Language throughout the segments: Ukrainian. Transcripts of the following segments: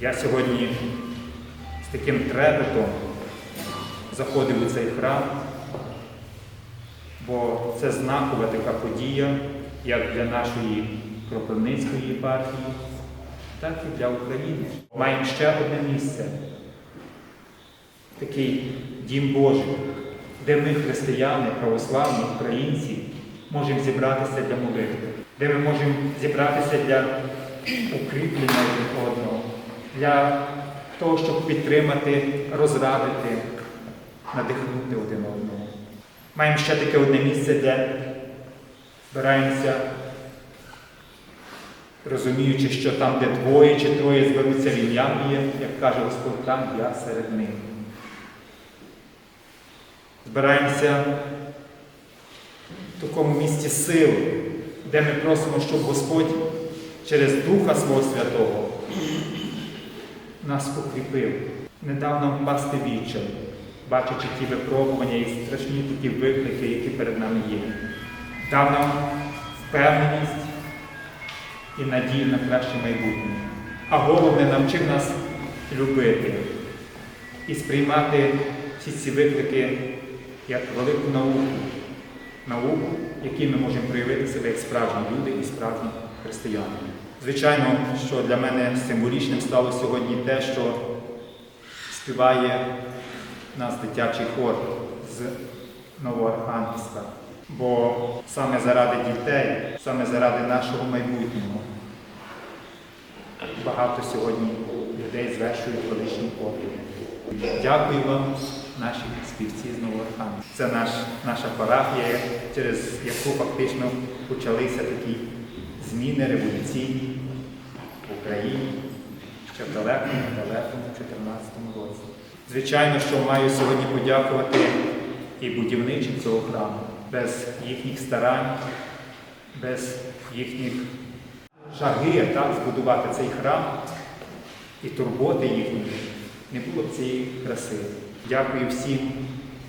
Я сьогодні з таким трепетом заходив у цей храм, бо це знакова така подія як для нашої Кропивницької єпархії, так і для України. Маємо ще одне місце, такий дім Божий, де ми, християни, православні, українці, можемо зібратися для молитви, де ми можемо зібратися для укріплення одного, для того, щоб підтримати, розрадити, надихнути один одного. Маємо ще таке одне місце, де збираємося, розуміючи, що там, де двоє чи троє зберуться в ім'я моє, як каже Господь, там я серед них. Збираємося в такому місці сили, де ми просимо, щоб Господь через Духа Свого Святого нас укріпив, не дав нам впасти вічем, бачачи ті випробування і страшні такі виклики, які перед нами є. Дав нам впевненість і надію на краще майбутнє. А головне навчив нас любити і сприймати всі ці виклики як велику науку, науку, якій ми можемо проявити себе як справжні люди і справжні християни. Звичайно, що для мене символічним стало сьогодні те, що співає нас дитячий хор з Новоархангельська. Бо саме заради дітей, саме заради нашого майбутнього багато сьогодні людей звершують величні подвиги. Дякую вам, наші співці з Новоархангельська. Це наш, наша парафія, через яку фактично почалися такі зміни революційні в Україні ще в далекому, далекому 2014 році. Звичайно, що маю сьогодні подякувати і будівничим цього храму. Без їхніх старань, без їхніх жаги так, збудувати цей храм і турботи їхньої, не було б цієї краси. Дякую всім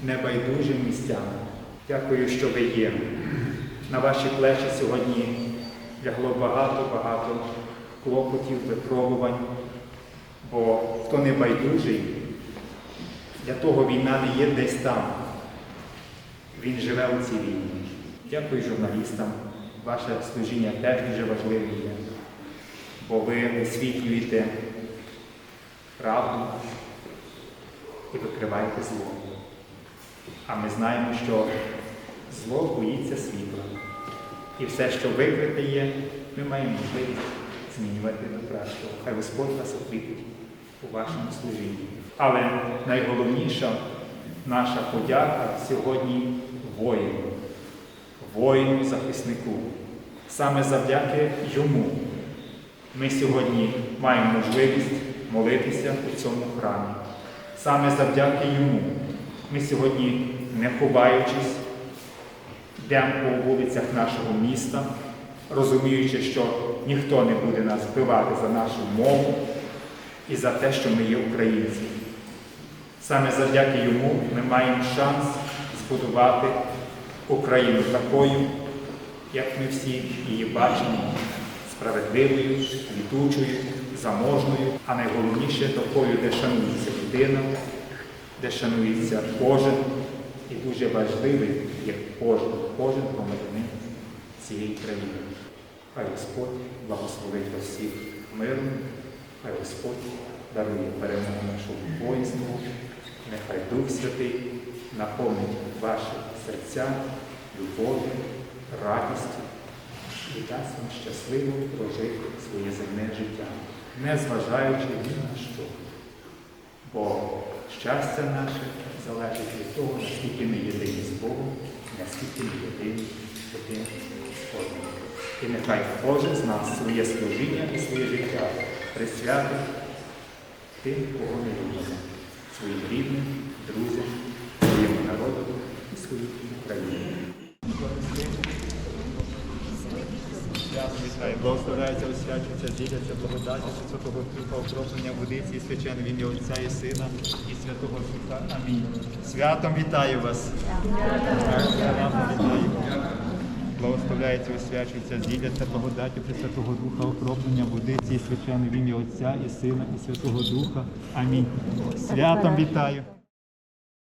небайдужим містянам. Дякую, що ви є. На ваші плечі сьогодні лягло багато-багато клопотів, випробувань, бо хто не байдужий, для того війна не є десь там. Він живе у цій війні. Дякую журналістам. Ваше служіння теж дуже важливе є, бо ви висвітлюєте правду і викриваєте зло. А ми знаємо, що зло боїться світла. І все, що викрите є, ми маємо можливість змінювати до кращого. Хай Господь вас укріпить у вашому служінні. Але найголовніша наша подяка сьогодні воїну, воїну захиснику. Саме завдяки йому ми сьогодні маємо можливість молитися у цьому храмі. Саме завдяки йому ми сьогодні, не ховаючись, йдемо по вулицях нашого міста, розуміючи, що ніхто не буде нас вбивати за нашу мову і за те, що ми є українці. Саме завдяки йому ми маємо шанс збудувати Україну такою, як ми всі її бачимо, справедливою, квітучою, заможною, а найголовніше такою, де шанується людина, де шанується кожен і дуже важливий, як кожен, кожен громадянин цієї країни. Хай Господь благословить всіх миром, хай Господь дарує перемогу нашому воїнству, нехай Дух Святий наповнить ваші серця любов'ю, радістю і дасть вам щасливо прожити своє земне життя, не зважаючи ні на що. Бо щастя наше залежить від того, наскільки ми єдині з Богом, наскільки ми єдині один з одним. І нехай кожен з нас своє служіння і своє життя присвятить тим, кого ми любимо, своїм рідним, друзям, своєму народу і своїй Україні. Вітаю, благословляється, освячується, діляться благодаті Святого Духа, окроплення водиці і свячене в ім'я Отця і Сина і Святого Духа. Амінь. Святом вітаю вас. Благословляється, освячується, зілляться благодаттю Пресвятого Духа, окроплення води цієї священної в ім'я Отця і Сина і Святого Духа. Амінь. Святом вітаю!